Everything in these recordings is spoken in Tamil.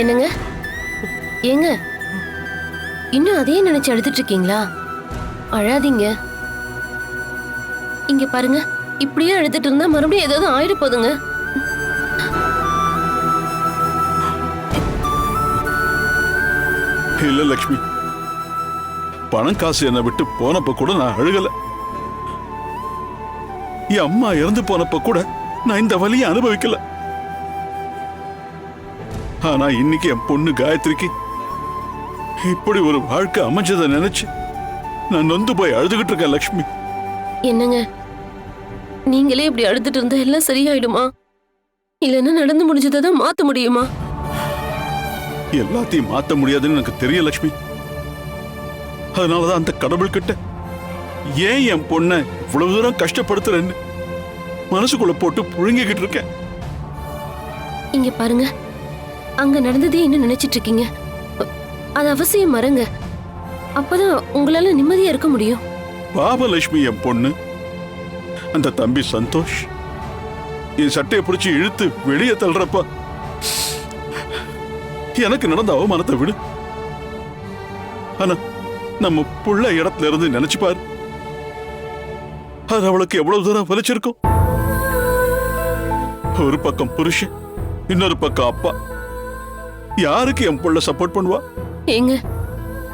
என்னங்க? ஏங்க? இன்னும் அதே நினைச்சு அழுதுட்டு இருக்கீங்களா அழாதீங்க. இங்க பாருங்க இப்படியே அழுதுட்டு இருந்தா மறுபடியும் ஏதாவது ஆயிட போதுங்க. இல்ல லக்ஷ்மி. பணம் காசு என்னை விட்டு போனப்ப கூட நான் அழுகலை. என் அம்மா இறந்து போனப்ப கூட நான் இந்த வலியை அனுபவிக்கல. ஆனா இன்னைக்கு என் பொண்ணு காயத்ரிக்கு இப்படி ஒரு வாழ்க்கை அமைஞ்சதை நினைச்சு நான் நொந்து போய் அழுதுகிட்டு இருக்கேன் லக்ஷ்மி. என்னங்க? நீங்களே இப்படி அழுதுட்டு இருந்தா எல்லாம் சரியாயிடுமா? இல்லைன்னா நடந்து முடிஞ்சதை தான் மாத்த முடியுமா? எல்லாத்தையும் மாத்த முடியாதுன்னு எனக்கு தெரியும் லக்ஷ்மி. அதனாலதான் அந்த கடவுள் கிட்ட ஏன் என் பொண்ணை இவ்வளவு தூரம் கஷ்டப்படுத்துறேன்னு மனசுக்குள்ள போட்டு புழுங்கிக்கிட்டு இருக்கேன். இங்க பாருங்க. அங்க நடந்ததே என்ன நினைச்சிட்டு இருக்கீங்க? அது அவசியம் மறங்க. அப்பதான் உங்களால நிம்மதியா இருக்க முடியும். பாபலட்சுமி என் பொண்ணு. அந்த தம்பி சந்தோஷ். என் சட்டையை பிடிச்சி இழுத்து வெளியே தள்ளுறப்ப எனக்கு நடந்த அவமானத்தை விடு. ஆனா நம்ம புள்ள இடத்துல இருந்து நினைச்சு பாரு அது அவளுக்கு எவ்வளவு தூரம் வலிச்சிருக்கும்? ஒரு பக்கம் புருஷன் இன்னொரு பக்கம் அப்பா. யாருக்கு என் புள்ள சப்போர்ட் பண்ணுவா? ஏங்க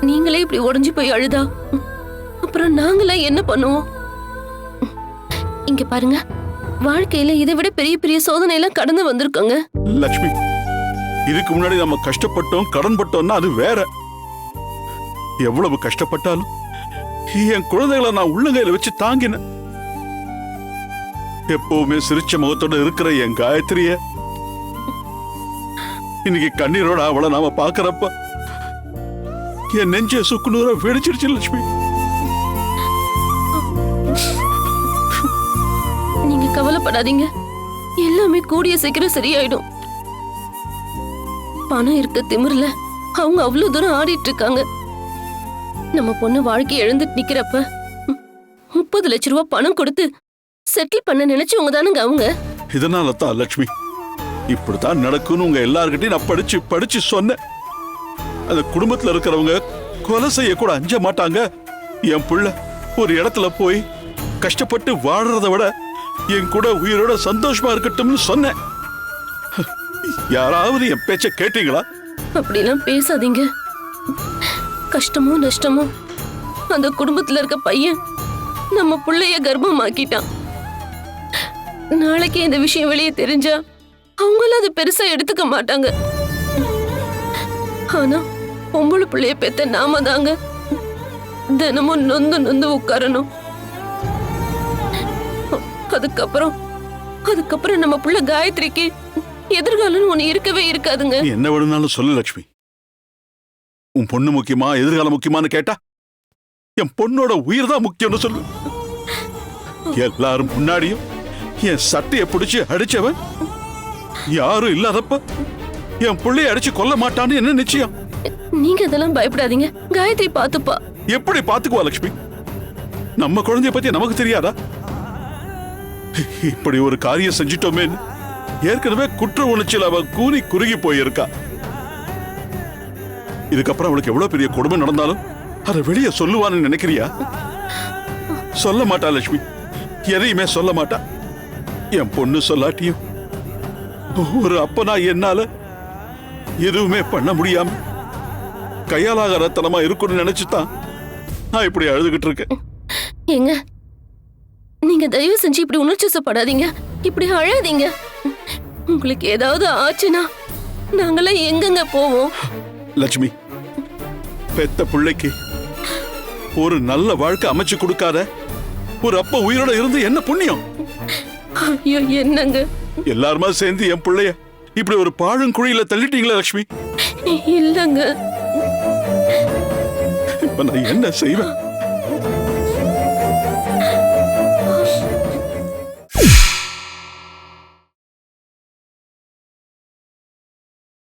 நீங்களே இப்படி உடைஞ்சு போய் அழுதா? அப்புறம் நாங்களா என்ன பண்ணுவோம்? இங்க பாருங்க வாழ்க்கையில இதை விட பெரிய பெரிய சோதனை எல்லாம் கடந்து வந்திருக்கோங்க. லக்ஷ்மி இதுக்கு முன்னாடி நம்ம கஷ்டப்பட்டோம் கடன் பட்டோம்னா அது வேற. எவ்வளவு கஷ்டப்பட்டாலும் என் குழந்தைகளை நான் உள்ளங்கையில வச்சு தாங்கினேன். எப்பவுமே சிரிச்ச முகத்தோட இருக்கிற என் காயத்ரிய. இன்னைக்கு கண்ணீரோட அவளை நாம பாக்குறப்ப என் நெஞ்ச சுக்குநூற வெடிச்சிருச்சு லட்சுமி. நீங்க கவலைப்படாதீங்க. எல்லாமே கூடிய சீக்கிரம் சரியாயிடும். பணம் இருக்க திமிர்ல அவங்க அவ்வளவு தூரம் ஆடிட்டு இருக்காங்க. நம்ம பொண்ணு வாழ்க்கையை எழுந்துட்டு நிக்கிறப்ப முப்பது லட்ச ரூபாய் பணம் கொடுத்து செட்டில் பண்ண நினைச்சவங்க தானுங்க அவங்க. இதனால தான் லட்சுமி இப்படித்தான் நடக்கும்னு உங்க எல்லார்கிட்டயும் நான் படிச்சு படிச்சு சொன்னேன். அந்த குடும்பத்துல இருக்கிறவங்க கொலை செய்ய கூட அஞ்ச மாட்டாங்க. என் புள்ள ஒரு இடத்துல போய் கஷ்டப்பட்டு வாழறத விட என் கூட உயிரோட சந்தோஷமா இருக்கட்டும்னு சொன்னேன். யாராவது என் பேச்ச கேட்டீங்களா? அப்படிலாம் பேசாதீங்க. கஷ்டமோ நஷ்டமோ அந்த குடும்பத்துல இருக்க பையன் நம்ம புள்ளைய கர்ப்பமாக்கிட்டான். நாளைக்கு இந்த விஷயம் வெளியே தெரிஞ்சா அவங்களும் அதை பெருசா எடுத்துக்க மாட்டாங்க. ஆனா பொம்பளை பிள்ளைய பெத்த நாம தாங்க. தினமும் நொந்து நொந்து உட்காரணும். அதுக்கப்புறம் அதுக்கப்புறம் நம்ம புள்ள காயத்ரிக்கு எதிர்காலம்னு ஒண்ணு இருக்கவே இருக்காதுங்க. என்ன வேணும்னாலும் சொல்லு லட்சுமி. உன் பொண்ணு முக்கியமா எதிர்காலம் முக்கியமான்னு கேட்டா என் பொண்ணோட உயிர் தான் முக்கியம்னு சொல்லு. எல்லாரும் முன்னாடியும் என் சட்டையை பிடிச்சு அடிச்சவன்? யாரும் இல்லாதப்ப என் புள்ளைய அடிச்சு கொல்ல மாட்டான்னு என்ன நிச்சயம்? நீங்க இதெல்லாம் பயப்படாதீங்க. காயத்ரி பாத்துப்பா எப்படி பாத்துக்குவா லட்சுமி நம்ம குழந்தைய பத்தி நமக்கு தெரியாதா? இப்படி ஒரு காரியம் செஞ்சிட்டோமே ஏற்கனவே குற்ற உணர்ச்சியில் அவ கூனி குறுகி போயிருக்கா. இதுக்கப்புறம் அவளுக்கு எவ்வளவு பெரிய கொடுமை நடந்தாலும் அதை வெளியே சொல்லுவான்னு நினைக்கிறியா? சொல்ல மாட்டா லட்சுமி எதையுமே சொல்ல மாட்டா. என் பொண்ணு சொல்லாட்டியும் ஒரு அப்பனா என்னால எதுவுமே பண்ண முடியாம கையாலாகாரத்தனமா இருக்கும்னு நினைச்சுதான் நான் இப்படி அழுதுகிட்டு இருக்கேன். ஏங்க நீங்க தயவு செஞ்சு இப்படி உணர்ச்சிசப்படாதீங்க. இப்படி அழாதீங்க. உங்களுக்கு ஏதாவது ஆச்சுன்னா நாங்கெல்லாம் எங்கெங்க போவோம்? லட்சுமி பெத்த பிள்ளைக்கு ஒரு நல்ல வாழ்க்கை அமைச்சு கொடுக்காத ஒரு அப்பா உயிரோட இருந்து என்ன புண்ணியம்? ஐயோ என்னங்க? எல்லாருமா சேர்ந்து என் பிள்ளைய இப்படி ஒரு பாழுங்குழியில தள்ளிட்டீங்களா லட்சுமி இல்லங்க. இப்ப நான் என்ன செய்வேன்?